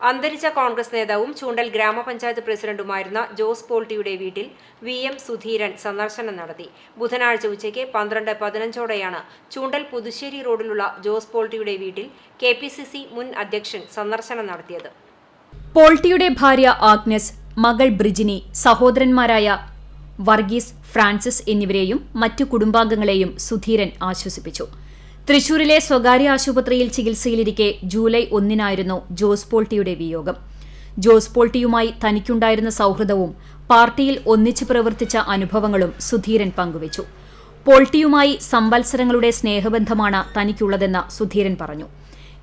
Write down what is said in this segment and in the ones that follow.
അന്തരിച്ച കോൺഗ്രസ് നേതാവും ചൂണ്ടൽ ഗ്രാമപഞ്ചായത്ത് പ്രസിഡന്റുമായിരുന്ന ജോസ് പോൾട്ടിയുടെ വീട്ടിൽ വി എം സുധീരൻ സന്ദർശനം നടത്തി. ബുധനാഴ്ച ഉച്ചയ്ക്ക് പന്ത്രണ്ട് പതിനഞ്ചോടെയാണ് ചൂണ്ടൽ പുതുശ്ശേരി റോഡിലുള്ള ജോസ് പോൾട്ടിയുടെ വീട്ടിൽ കെ മുൻ അധ്യക്ഷൻ സന്ദർശനം നടത്തിയത്. പോൾട്ടിയുടെ ഭാര്യ ആഗ്നസ് മകൾ ബ്രിജിനി സഹോദരന്മാരായ വർഗീസ് ഫ്രാൻസിസ് എന്നിവരെയും മറ്റു കുടുംബാംഗങ്ങളെയും സുധീരൻ ആശ്വസിപ്പിച്ചു. തൃശൂരിലെ സ്വകാര്യ ആശുപത്രിയിൽ ചികിത്സയിലിരിക്കെ ജൂലൈ ഒന്നിനായിരുന്നു ജോസ് പോൾട്ടിയുടെ വിയോഗം. ജോസ് പോൾട്ടിയുമായി തനിക്കുണ്ടായിരുന്ന സൗഹൃദവും പാർട്ടിയിൽ ഒന്നിച്ചു പ്രവർത്തിച്ച അനുഭവങ്ങളും സുധീരൻ പങ്കുവച്ചു. പോൾട്ടിയുമായി സംവത്സരങ്ങളുടെ സ്നേഹബന്ധമാണ് തനിക്കുള്ളതെന്ന് സുധീരൻ പറഞ്ഞു.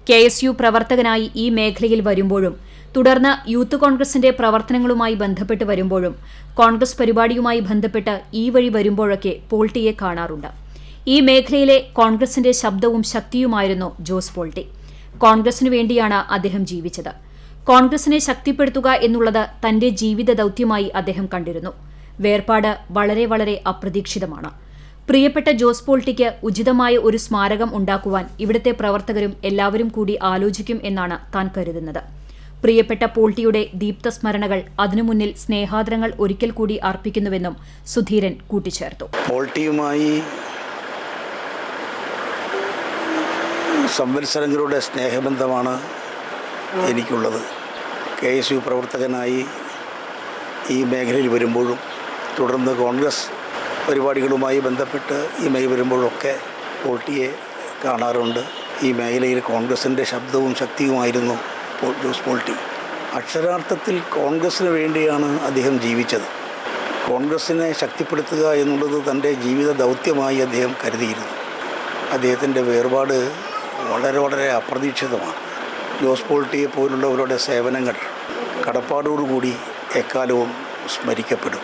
കെ എസ് യു പ്രവർത്തകനായി ഈ മേഖലയിൽ വരുമ്പോഴും തുടർന്ന് യൂത്ത് കോൺഗ്രസിന്റെ പ്രവർത്തനങ്ങളുമായി ബന്ധപ്പെട്ട് വരുമ്പോഴും കോൺഗ്രസ് പരിപാടിയുമായി ബന്ധപ്പെട്ട് ഈ വഴി വരുമ്പോഴൊക്കെ പോൾട്ടിയെ കാണാറുണ്ട്. ഈ മേഖലയിലെ കോൺഗ്രസിന്റെ ശബ്ദവും ശക്തിയുമായിരുന്നു ജോസ് പോൾട്ടി. കോൺഗ്രസിനു വേണ്ടിയാണ് അദ്ദേഹം ജീവിച്ചത്. കോൺഗ്രസിനെ ശക്തിപ്പെടുത്തുക എന്നുള്ളത് തന്റെ ജീവിത ദൌത്യമായി അദ്ദേഹം കണ്ടിരുന്നു. വേർപാട് വളരെ വളരെ അപ്രതീക്ഷിതമാണ്. പ്രിയപ്പെട്ട ജോസ് പോൾട്ടിക്ക് ഉചിതമായ ഒരു സ്മാരകം ഉണ്ടാക്കുവാൻ ഇവിടുത്തെ പ്രവർത്തകരും എല്ലാവരും കൂടി ആലോചിക്കും എന്നാണ് താൻ കരുതുന്നത്. പ്രിയപ്പെട്ട പോൾട്ടിയുടെ ദീപ്ത സ്മരണകൾ അതിനു മുന്നിൽ സ്നേഹാദരങ്ങൾ ഒരിക്കൽ കൂടി അർപ്പിക്കുന്നുവെന്നും സുധീരൻ കൂട്ടിച്ചേർത്തു. പോൾട്ടിയുമായി സംവത്സരങ്ങളുടെ സ്നേഹബന്ധമാണ് എനിക്കുള്ളത്. കെ എസ് യു പ്രവർത്തകനായി ഈ മേഖലയിൽ വരുമ്പോഴും തുടർന്ന് കോൺഗ്രസ് പരിപാടികളുമായി ബന്ധപ്പെട്ട് ഈ മേഖല വരുമ്പോഴൊക്കെ പോൾട്ടിയെ കാണാറുണ്ട്. ഈ മേഖലയിൽ കോൺഗ്രസിന്റെ ശബ്ദവും ശക്തിയുമായിരുന്നു ജോസ് പോൾട്ടി. അക്ഷരാർത്ഥത്തിൽ കോൺഗ്രസ്സിന് വേണ്ടിയാണ് അദ്ദേഹം ജീവിച്ചത്. കോൺഗ്രസ്സിനെ ശക്തിപ്പെടുത്തുക എന്നുള്ളത് തന്റെ ജീവിത ദൗത്യമായി അദ്ദേഹം കരുതിയിരുന്നു. അദ്ദേഹത്തിന്റെ വേർപാട് വളരെ വളരെ അപ്രതീക്ഷിതമാണ്. ജോസ് പോൾട്ടിയെ പോലുള്ളവരുടെ സേവനങ്ങൾ കടപ്പാടോടുകൂടി എക്കാലവും സ്മരിക്കപ്പെടും.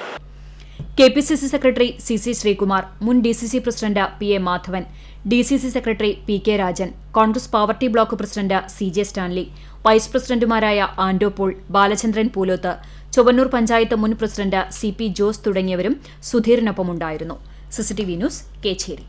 K P C C secretary C C Sreekumar മുൻ D C C president P A Madhavan D C C secretary P K Rajan Congress party block president C J Stanley vice പ്രസിഡന്റുമാരായ ആൻഡോ പോൾ ബാലചന്ദ്രൻ പൂലോത്ത് ചൊവ്വന്നൂർ പഞ്ചായത്ത് മുൻ president C P Jose തുടങ്ങിയവരും സുധീറിനൊപ്പമുണ്ടായിരുന്നു. CCTV news Kecheri.